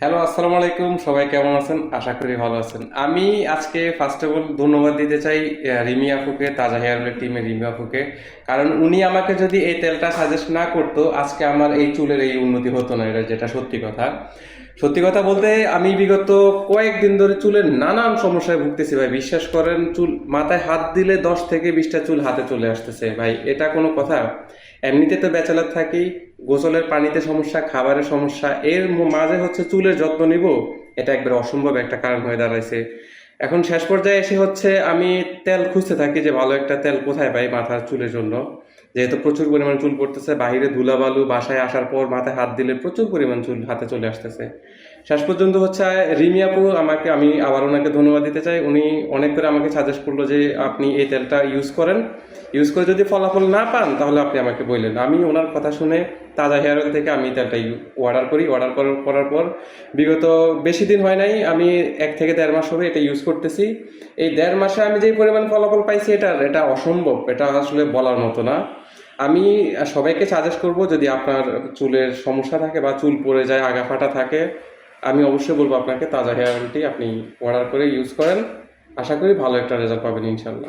Hello আসসালামু আলাইকুম। সবাই কেমন আছেন? আশা করি ভালো আছেন। আমি আজকে ফার্স্ট অফ অল ধন্যবাদ দিতে চাই রিমি আপুকে, তাজা হেয়ার অয়েলের টিমে রিমি আপুকে। কারণ উনি আমাকে যদি এই তেলটা সাজেস্ট না করতো, আজকে আমার এই চুলের এই উন্নতি হতো না। এটা যেটা সত্যি কথা। সত্যি কথা বলতে, আমি বিগত কয়েকদিন ধরে চুলের নানান সমস্যায় ভুগতেছি ভাই। বিশ্বাস করেন, চুল মাথায় হাত দিলে দশ থেকে বিশটা চুল হাতে চলে আসতেছে। ভাই, এটা কোনো কথা? এমনিতে তো ব্যাচেলার থাকি, গোসলের পানিতে সমস্যা, খাবারের সমস্যা। এর মাঝে হচ্ছে চুলের যত্ন নিব, এটা একবার অসম্ভব একটা কারণ হয়ে দাঁড়াইছে। এখন শেষ পর্যায়ে এসে হচ্ছে আমি তেল খুঁজতে থাকি যে ভালো একটা তেল কোথায় পাই মাথার চুলের জন্য। যেহেতু প্রচুর পরিমাণ চুল পড়তেছে বাইরে ধুলাবালু, বাসায় আসার পর মাথায় হাত দিলে প্রচুর পরিমাণ চুল হাতে চলে আসতেছে। শেষ পর্যন্ত হচ্ছে রিমি আপু আমাকে, আমি আবার ওনাকে ধন্যবাদ দিতে চাই। উনি অনেক করে আমাকে সাজেস্ট করল যে আপনি এই তেলটা ইউজ করেন। ইউজ করে যদি ফলাফল না পান, তাহলে আপনি আমাকে বললেন। আমি ওনার কথা শুনে তাজা হেয়ার অয়েল থেকে আমি তেলটা অর্ডার করি। অর্ডার করার পর বিগত বেশি দিন হয় নাই, আমি এক থেকে দেড় মাস হবে এটা ইউজ করতেছি। এই দেড় মাসে আমি যে পরিমাণ ফলাফল পাইছি এটা এটা অসম্ভব। এটা আসলে বলার মতো না। আমি সবাইকে সাজেস্ট করব, যদি আপনার চুলের সমস্যা থাকে বা চুল পড়ে যায় আগা ফাটা থাকে, আমি অবশ্যই বলব আপনাকে, তাজা হেয়ার অয়েলটি আপনি অর্ডার করে ইউজ করেন। আশা করি ভালো একটা রেজাল্ট পাবেন ইনশাল্লাহ।